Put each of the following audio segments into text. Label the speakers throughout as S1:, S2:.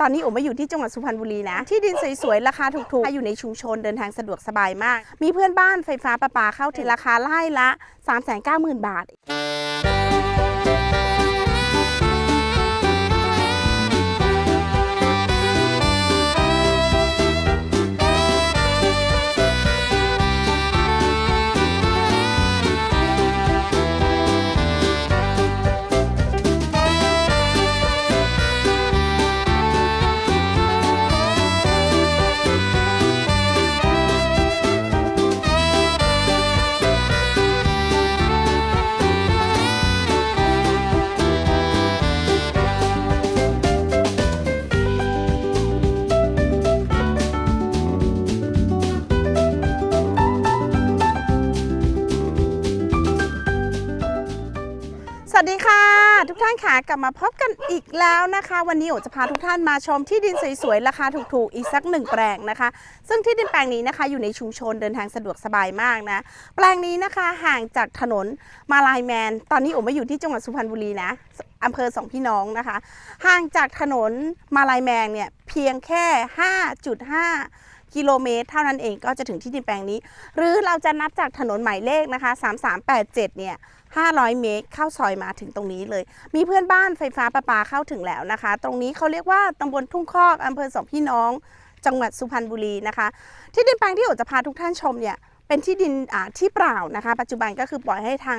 S1: ตอนนี้โอมาอยู่ที่จังหวัดสุพรรณบุรีนะ ที่ดินสวยๆ ราคาถูกๆ อยู่ในชุมชนเดินทางสะดวกสบายมาก มีเพื่อนบ้านไฟฟ้าประปาเข้าถึงราคาไล่ละ 390,000 บาทานค่ะกลับมาพบกันอีกแล้วนะคะ วันนี้โอจะพาทุกท่านมาชมที่ดินสวยๆราคาถูกๆอีกสักหนึ่งแปลงนะคะ ซึ่งที่ดินแปลงนี้นะคะอยู่ในชุมชนเดินทางสะดวกสบายมากนะ แปลงนี้นะคะห่างจากถนนมาลายแมน ตอนนี้โอมาอยู่ที่จังหวัดสุพรรณบุรีนะอำเภอสองพี่น้องนะคะ ห่างจากถนนมาลายแมนเนี่ยเพียงแค่ 5.5 กิโลเมตร เท่านั้นเองก็จะถึงที่ดินแปลงนี้ หรือเราจะนับจากถนนหมายเลขนะคะ 3387 เนี่ย 500 เมตร เข้าซอยมาถึงตรงนี้เลย มีเพื่อนบ้านไฟฟ้าประปาเข้าถึงแล้วนะคะ ตรงนี้เขาเรียกว่าตำบลทุ่งคอกอำเภอสองพี่น้อง จังหวัดสุพรรณบุรีนะคะ ที่ดินแปลงที่โอจะพาทุกท่านชมเนี่ยเป็นที่ดินที่เปล่านะคะ ปัจจุบันก็คือปล่อยให้ทาง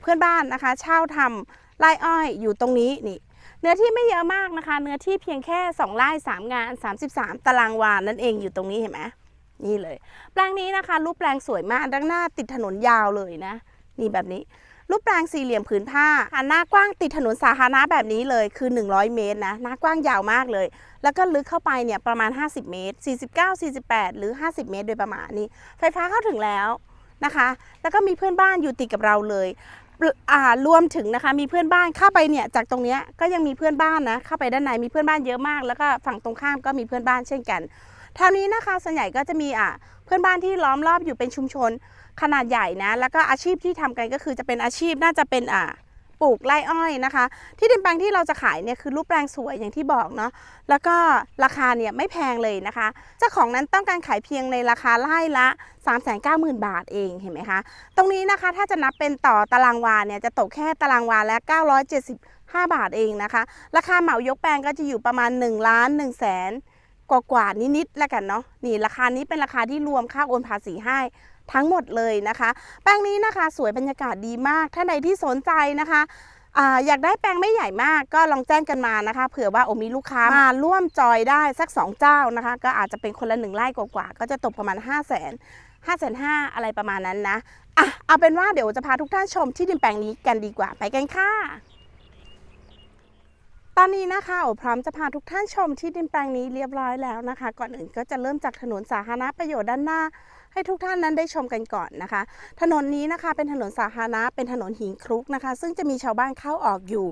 S1: เพื่อนบ้านนะคะ เช่าทำไร่อ้อยอยู่ตรงนี้นี่ เนื้อที่ไม่เยอะมากนะคะ เนื้อที่เพียงแค่2ไร่3 งาน 33 ตารางวานั่นเองอยู่ตรงนี้เห็นไหมนี่เลย แปลงนี้นะคะ รูปแปลงสวยมากด้านหน้าติดถนนยาวเลยนะ นี่แบบนี้ รูปแปลงสี่เหลี่ยมผืนผ้าอะหน้ากว้างติดถนนสาธารณะแบบนี้เลยคือ 100 เมตรนะหน้ากว้างยาวมากเลย แล้วก็ลึกเข้าไปเนี่ยประมาณ 50 เมตร 49 48 หรือ 50 เมตร โดยประมาณนี้ ไฟฟ้าเข้าถึงแล้วนะคะ แล้วก็มีเพื่อนบ้านอยู่ติดกับเราเลยรวมถึงนะคะมีเพื่อนบ้านเข้าไปเนี่ยจากตรงเนี้ยก็ยังมีเพื่อนบ้านนะเข้าไปด้านในมีเพื่อนบ้านเยอะมาก แล้วก็ฝั่งตรงข้ามก็มีเพื่อนบ้านเช่นกันท่านี้นะคะส่วนใหญ่ก็จะมีอะเพื่อนบ้านที่ล้อมรอบอยู่เป็นชุมชนขนาดใหญ่นะ แล้วก็อาชีพที่ทำกันก็คือจะเป็นอาชีพน่าจะเป็นอ่า ปลูกไร่อ้อยนะคะ ที่ดินแปลงที่เราจะขายเนี่ยคือรูปแปลงสวยอย่างที่บอกเนาะแล้วก็ราคาเนี่ยไม่แพงเลยนะคะเจ้าของนั้นต้องการขายเพียงในราคาไร่ละ 390,000 บาทเองเห็นไหมคะ ตรงนี้นะคะถ้าจะนับเป็นต่อตารางวาเนี่ยจะตกแค่ตารางวาละ 975บาทเองนะคะ ราคาเหมายกแปลงก็จะอยู่ประมาณ1ล้าน1แสนกว่าๆนิดๆแล้วกันเนาะนี่ราคานี้เป็นราคาที่รวมค่าโอนภาษีให้ ทั้งหมดเลยนะคะ แปลงนี้นะคะสวยบรรยากาศดีมากถ้าใดที่สนใจนะคะอาอยากได้แปลงไม่ใหญ่มากก็ลองแจ้งกันมานะคะ เผื่อว่าโอมีลูกค้ามาร่วมจอยได้สัก 2 เจ้านะคะ ก็อาจจะเป็นคนละหนึ่งไร่กว่าๆก็จะตกประมาณ 5 0 0 0 0 0 5 5 0 0 0อะไรประมาณนั้นนะอะเอาเป็นว่าเดี๋ยวจะพาทุกท่านชมที่ดินแปลงนี้กันดีกว่าไปกันค่ะตอนนี้นะคะโอพร้อมจะพาทุกท่านชมที่ดินแปลงนี้เรียบร้อยแล้วนะคะ ก่อนอื่นก็จะเริ่มจากถนนสาธารณประโยชน์ด้านหน้า ให้ทุกท่านนั้นได้ชมกันก่อนนะคะ ถนนนี้นะคะเป็นถนนสาธารณะเป็นถนนหินครุกนะคะ ซึ่งจะมีชาวบ้านเข้าออกอยู่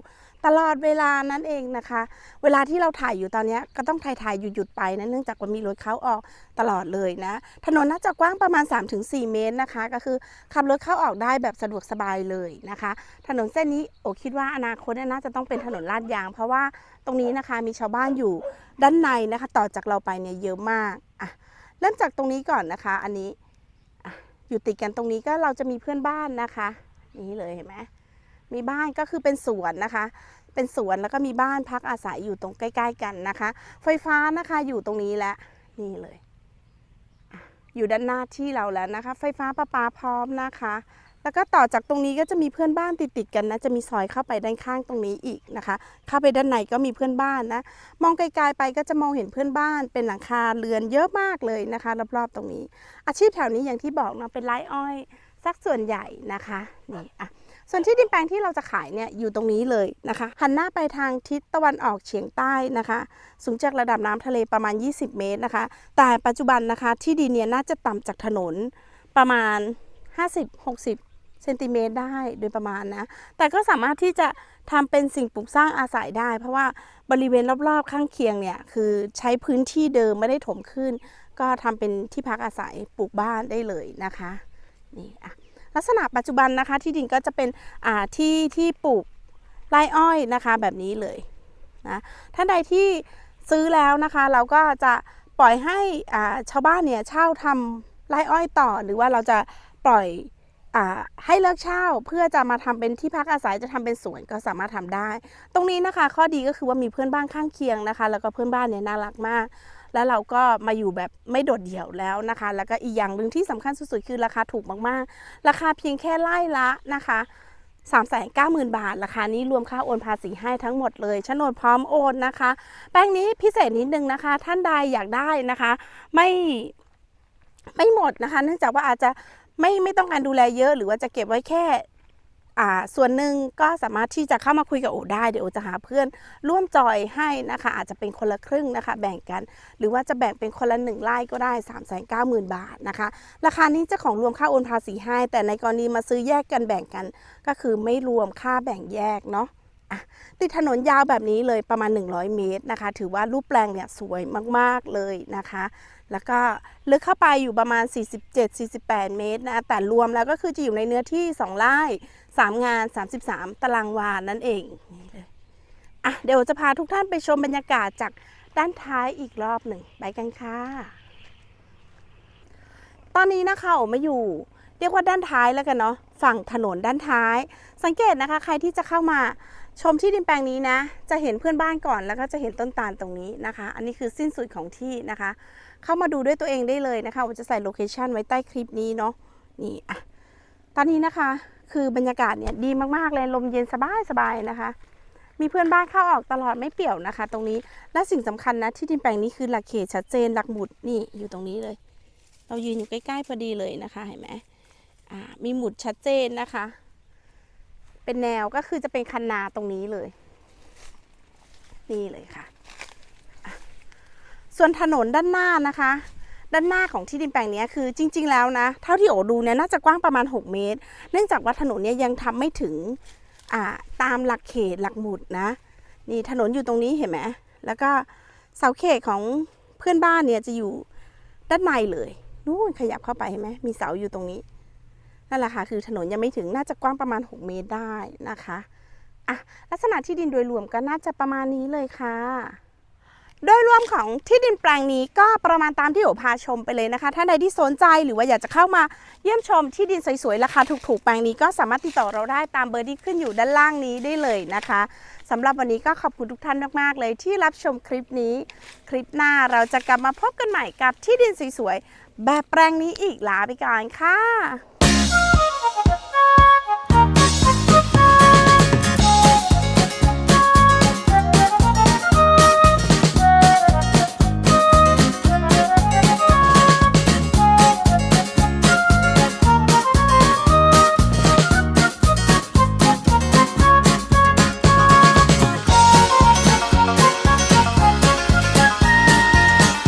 S1: ตลอดเวลานั่นเองนะคะ เวลาที่เราถ่ายอยู่ตอนนี้ก็ต้องถ่ายถ่ายหยุดๆไปนะเนื่องจากว่ามีรถเข้าออกตลอดเลยนะ ถนนน่าจะกว้างประมาณ 3-4 เมตรนะคะ ก็คือขับรถเข้าออกได้แบบสะดวกสบายเลยนะคะ ถนนเส้นนี้โอคิดว่าอนาคตเนี่ยน่าจะต้องเป็นถนนลาดยาง เพราะว่าตรงนี้นะคะมีชาวบ้านอยู่ด้านในนะคะ ต่อจากเราไปเนี่ยเยอะมากอะ เริ่มจากตรงนี้ก่อนนะคะ อันนี้อยู่ติดกันตรงนี้ก็เราจะมีเพื่อนบ้านนะคะ นี่เลยเห็นไหมมีบ้านก็คือเป็นสวนนะคะ เป็นสวนแล้วก็มีบ้านพักอาศัยอยู่ตรงใกล้ ๆ กันนะคะ ไฟฟ้านะคะอยู่ตรงนี้แล้วนี่เลยอะอยู่ด้านหน้าที่เราแล้วนะคะ ไฟฟ้าประปาพร้อมนะคะ แล้วก็ต่อจากตรงนี้ก็จะมีเพื่อนบ้านติดๆกันนะ จะมีซอยเข้าไปด้านข้างตรงนี้อีกนะคะ เข้าไปด้านในก็มีเพื่อนบ้านนะ มองไกลๆไปก็จะมองเห็นเพื่อนบ้าน เป็นหลังคาเรือนเยอะมากเลยนะคะรอบๆตรงนี้ อาชีพแถวนี้อย่างที่บอกนะเป็นไร่อ้อยสักส่วนใหญ่นะคะนี่อะส่วนที่ดินแปลงที่เราจะขายเนี่ยอยู่ตรงนี้เลยนะคะ หันหน้าไปทางทิศตะวันออกเฉียงใต้นะคะ สูงจากระดับน้ำทะเลประมาณ 20 เมตรนะคะ แต่ปัจจุบันนะคะที่ดินเนี่ยน่าจะต่ำจากถนนประมาณ 50-60 เซนติเมตรได้โดยประมาณนะ แต่ก็สามารถที่จะทำเป็นสิ่งปลูกสร้างอาศัยได้ เพราะว่าบริเวณรอบๆ ข้างเคียงเนี่ยคือใช้พื้นที่เดิมไม่ได้ถมขึ้น ก็ทำเป็นที่พักอาศัยปลูกบ้านได้เลยนะคะนี่อะลักษณะปัจจุบันนะคะที่ดินก็จะเป็นอ่าที่ที่ปลูกไร่อ้อยนะคะแบบนี้เลยนะท่านใดที่ซื้อแล้วนะคะเราก็จะปล่อยให้อ่าชาวบ้านเนี่ยเช่าทำไร่อ้อยต่อ หรือว่าเราจะปล่อย ให้เลิกเช่าเพื่อจะมาทำเป็นที่พักอาศัยจะทำเป็นสวนก็สามารถทำได้ ตรงนี้นะคะ ข้อดีก็คือว่ามีเพื่อนบ้านข้างเคียงนะคะ แล้วก็เพื่อนบ้านเนี่ยน่ารักมาก แล้วเราก็มาอยู่แบบไม่โดดเดี่ยวแล้วนะคะ แล้วก็อีกอย่างหนึ่งที่สำคัญสุดๆคือราคาถูกมากๆ ราคาเพียงแค่ไร่ละนะคะ3 9 0 0 0 0 บาท ราคานี้รวมค่าโอนภาษีให้ทั้งหมดเลยโฉนดพร้อมโอนนะคะ แปลงนี้พิเศษนิดนึงนะคะ ท่านใดอยากได้นะคะ ไม่ไม่หมดนะคะ เนื่องจากว่าอาจจะ ไม่ไม่ต้องการดูแลเยอะ หรือว่าจะเก็บไว้แค่อ่าส่วนหนึ่งก็สามารถที่จะเข้ามาคุยกับโอได้เดี๋ยวโอจะหาเพื่อนร่วมจอยให้นะคะ อาจจะเป็นคนละครึ่งนะคะ แบ่งกัน หรือว่าจะแบ่งเป็นคนละหนึ่งไร่ก็ได้3 9 0 0 0 0บาทนะคะ ราคานี้เจะของรวมค่าโอนภาษีให้ แต่ในกรณีมาซื้อแยกกันแบ่งกัน ก็คือไม่รวมค่าแบ่งแยกเนาะ ติดถนนยาวแบบนี้เลยประมาณ 100 เมตรนะคะ ถือว่ารูปแปลงเนี่ยสวยมากๆเลยนะคะ แล้วก็ลึกเข้าไปอยู่ประมาณ 47-48 เมตรนะแต่รวมแล้วก็คือจะอยู่ในเนื้อที่ 2 ไร่ 3 งาน 33 ตารางวานั่นเองนี่เลยอะเดี๋ยวจะพาทุกท่านไปชมบรรยากาศจากด้านท้ายอีกรอบหนึ่งไปกันค่ะ ตอนนี้นะคะโอมาอยู่เรียกว่าด้านท้ายแล้วกันเนาะฝั่งถนนด้านท้าย สังเกตนะคะ ใครที่จะเข้ามา ชมที่ดินแปลงนี้นะ จะเห็นเพื่อนบ้านก่อนแล้วก็จะเห็นต้นตาลตรงนี้นะคะ อันนี้คือสิ้นสุดของที่นะคะ เข้ามาดูด้วยตัวเองได้เลยนะคะว่าจะใส่โลเคชันไว้ใต้คลิปนี้เนาะนี่อะตอนนี้นะคะ คือบรรยากาศเนี่ยดีมากๆเลยลมเย็นสบายๆนะคะ มีเพื่อนบ้านเข้าออกตลอดไม่เปี่ยวนะคะ ตรงนี้และสิ่งสำคัญนะที่ดินแปลงนี้คือหลักเขตชัดเจนหลักหมุดนี่อยู่ตรงนี้เลย เรายืนอยู่ใกล้ๆพอดีเลยนะคะเห็นไหมอ่ามีหมุดชัดเจนนะคะ เป็นแนวก็คือจะเป็นคันนาตรงนี้เลย นี่เลยค่ะ ส่วนถนนด้านหน้านะคะ ด้านหน้าของที่ดินแปลงนี้คือจริง ๆ แล้วนะ เท่าที่โอดูเนี่ยน่าจะกว้างประมาณ 6 เมตร เนื่องจากว่าถนนเนี่ยยังทำไม่ถึงตามหลักเขตหลักหมุดนะ นี่ถนนอยู่ตรงนี้เห็นไหมแล้วก็เสาเขตของเพื่อนบ้านเนี่ยจะอยู่ด้านในเลยนู่นขยับเข้าไปเห็นไหมมีเสาอยู่ตรงนี้ นั่นแหละค่ะคือถนนยังไม่ถึงน่าจะกว้างประมาณ 6 เมตรได้นะคะอะลักษณะที่ดินโดยรวมก็น่าจะประมาณนี้เลยค่ะ โดยรวมของที่ดินแปลงนี้ก็ประมาณตามที่โอพาชมไปเลยนะคะ ท่านใดที่สนใจหรือว่าอยากจะเข้ามาเยี่ยมชมที่ดินสวยๆราคาถูกๆแปลงนี้ก็สามารถติดต่อเราได้ตามเบอร์ที่ขึ้นอยู่ด้านล่างนี้ได้เลยนะคะสำหรับวันนี้ก็ขอบคุณทุกท่านมากๆเลยที่รับชมคลิปนี้ คลิปหน้าเราจะกลับมาพบกันใหม่กับที่ดินสวยๆแบบแปลงนี้อีกลาไปก่อนค่ะ